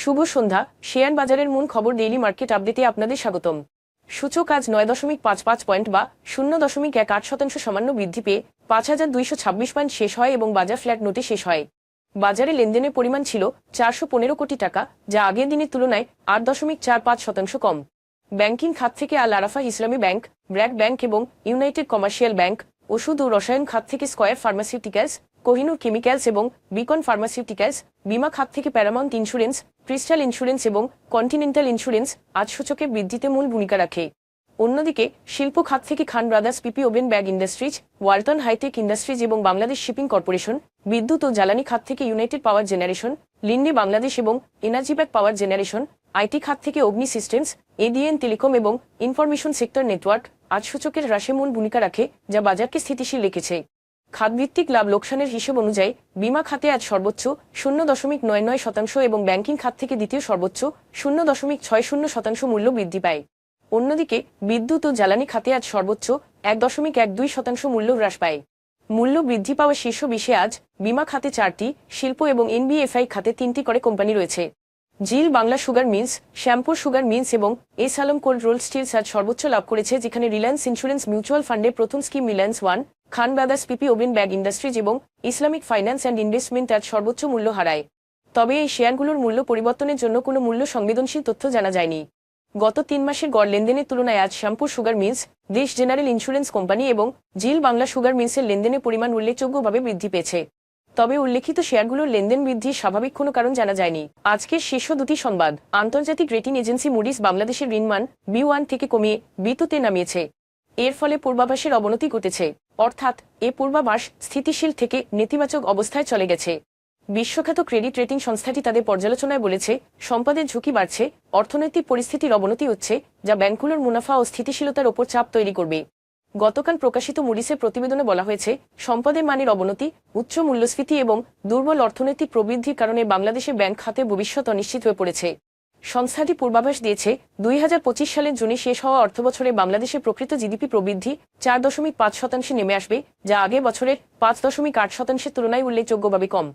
শুভ সন্ধ্যা। Share বাজারের মূল খবর ডেইলি মার্কেট আপডেটে আপনাদের স্বাগতম। সূচক আজ নয় দশমিক পাঁচ পাঁচ পয়েন্ট বা শূন্য দশমিক এক আট শতাংশ সামান্য বৃদ্ধি পেয়ে পাঁচ হাজার দুইশো ছাব্বিশ পয়েন্ট শেষ হয় এবং বাজার ফ্ল্যাট নোটে শেষ হয়। বাজারে লেনদেনের পরিমাণ ছিল চারশো পনেরো কোটি টাকা, যা আগের দিনের তুলনায় আট দশমিক চার পাঁচ শতাংশ কম। ব্যাংকিং খাত থেকে আল আরাফা ইসলামী ব্যাংক, ব্র্যাক ব্যাংক এবং ইউনাইটেড কমার্শিয়াল ব্যাংক ওষুধ ও রসায়ন খাত থেকে স্কয়ার ফার্মাসিউটিক্যালস, কোহিনুর কেমিক্যালস এবং বিকন ফার্মাসিউটিক্যালস, বিমা খাত থেকে প্যারামাউন্ট ইন্স্যুরেন্স, ক্রিস্টাল ইন্স্যুরেন্স এবং কন্টিনেন্টাল ইন্স্যুরেন্স আজ সূচকে বৃদ্ধিতে মূল ভূমিকা রাখে। অন্যদিকে, শিল্প খাত থেকে Khan brothers PP woven bag industries, Walton high tech industries এবং বাংলাদেশ শিপিং কর্পোরেশন, বিদ্যুৎ ও জ্বালানি খাত থেকে united power generation, Linde Bangladesh এবং energy back power generation IT খাত থেকে অগ্নি সিস্টেমস, এডিএন, টেলিকম এবং ইনফরমেশন সেক্টর নেটওয়ার্ক আজ সূচকের হ্রাসে মূল ভূমিকা রাখে, যা বাজারকে স্থিতিশীল রেখেছে। খাতভিত্তিক লাভ লোকসানের হিসেব অনুযায়ী, বিমা খাতে আজ সর্বোচ্চ শূন্য দশমিক নয় নয় শতাংশ এবং ব্যাংকিং খাত থেকে দ্বিতীয় সর্বোচ্চ শূন্য দশমিক ছয় শূন্য শতাংশ মূল্য বৃদ্ধি পায়। অন্যদিকে, বিদ্যুৎ ও জ্বালানি খাতে আজ সর্বোচ্চ এক দশমিক এক দুই শতাংশ মূল্য হ্রাস পায়। মূল্য বৃদ্ধি পাওয়া শীর্ষ বিশে আজ, বিমা খাতে চারটি, শিল্প এবং এনবিএফআই খাতে তিনটি করে কোম্পানি রয়েছে। Zeal Bangla sugar mills Shyampur sugar mills এবং S Alam cold roll steels আজ সর্বোচ্চ লাভ করেছে, যেখানে রিলায়েন্স ইন্স্যুরেন্স মিউচুয়াল ফান্ডে প্রথম scheme Reliance one, Khan brothers PP woven bag industries এবং ইসলামিক ফাইন্যান্স অ্যান্ড ইনভেস্টমেন্ট আজ সর্বোচ্চ মূল্য হারায়। তবে এই শেয়ারগুলোর মূল্য পরিবর্তনের জন্য কোনো মূল্য সংবেদনশীল তথ্য জানা যায়নি। গত তিন মাসের গড় লেনদেনের তুলনায় আজ Shyampur sugar mills Desh general insurance company এবং জিল বাংলা সুগার মিলসের লেনদেনের পরিমাণ উল্লেখযোগ্যভাবে বৃদ্ধি পেয়েছে। তবে উল্লেখিত শেয়ারগুলোর লেনদেন বৃদ্ধির স্বাভাবিক কোনো কারণ জানা যায়নি। আজকের শীর্ষ দুটি সংবাদ। আন্তর্জাতিক রেটিং এজেন্সি মুডিস বাংলাদেশের ঋণমান বি ওয়ান থেকে কমিয়ে বিতুতে নামিয়েছে। এর ফলে পূর্বাভাসের অবনতি ঘটেছে। অর্থাৎ এ পূর্বাভাস স্থিতিশীল থেকে নেতিবাচক অবস্থায় চলে গেছে। বিশ্বখ্যাত ক্রেডিট রেটিং সংস্থাটি তাদের পর্যালোচনায় বলেছে, সম্পদের ঝুঁকি বাড়ছে, অর্থনৈতিক পরিস্থিতির অবনতি হচ্ছে, যা ব্যাংকগুলোর মুনাফা ও স্থিতিশীলতার ওপর চাপ তৈরি করবে। গতকাল প্রকাশিত মুডিসের প্রতিবেদনে বলা হয়েছে, সম্পদের মানের অবনতি, উচ্চ মূল্যস্ফীতি এবং দুর্বল অর্থনৈতিক প্রবৃদ্ধির কারণে বাংলাদেশের ব্যাংক খাতে ভবিষ্যৎ অনিশ্চিত হয়ে পড়েছে। সংস্থাটি পূর্বাভাস দিয়েছে, দুই হাজার পঁচিশ সালের জুনে শেষ হওয়া অর্থবছরে বাংলাদেশের প্রকৃত জিডিপি প্রবৃদ্ধি চার দশমিক পাঁচ শতাংশে নেমে আসবে, যা আগে বছরের পাঁচ দশমিক আট শতাংশের তুলনায় উল্লেখযোগ্যভাবে কম।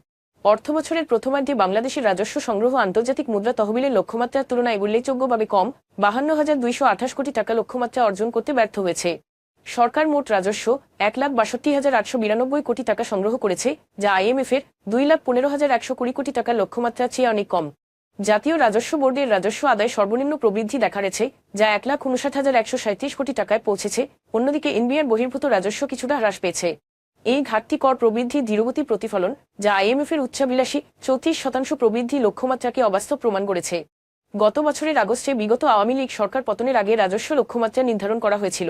অর্থবছরের প্রথমার্ধে বাংলাদেশের রাজস্ব সংগ্রহ আন্তর্জাতিক মুদ্রা তহবিলের লক্ষ্যমাত্রার তুলনায় উল্লেখযোগ্যভাবে কম, বাহান্ন হাজার দুইশো আঠাশ কোটি টাকা লক্ষ্যমাত্রা অর্জন করতে ব্যর্থ হয়েছে। সরকার মোট রাজস্ব এক লাখ বাষট্টি হাজার আটশো বিরানব্বই কোটি টাকা সংগ্রহ করেছে, যা আইএমএফ এর দুই লাখ পনেরো হাজার একশো কুড়ি কোটি টাকার লক্ষ্যমাত্রার চেয়ে অনেক কম। জাতীয় রাজস্ব বোর্ডের রাজস্ব আদায় সর্বনিম্ন প্রবৃদ্ধি দেখা গেছে যা এক লাখ উনষাট হাজার একশো সাঁত্রিশ কোটি টাকায় পৌঁছেছে। অন্যদিকে এনবিআর বহির্ভূত রাজস্ব কিছুটা হ্রাস পেয়েছে। এই ঘাটতি কর প্রবৃদ্ধি ধীরগতি প্রতিফলন, যা আইএমএফ এর উচ্চাবিলাসী চৌত্রিশ শতাংশ প্রবৃদ্ধি লক্ষ্যমাত্রাকে অবাস্তব প্রমাণ করেছে। গত বছরের আগস্টে বিগত আওয়ামী লীগ সরকার পতনের আগে রাজস্ব লক্ষ্যমাত্রা নির্ধারণ করা হয়েছিল।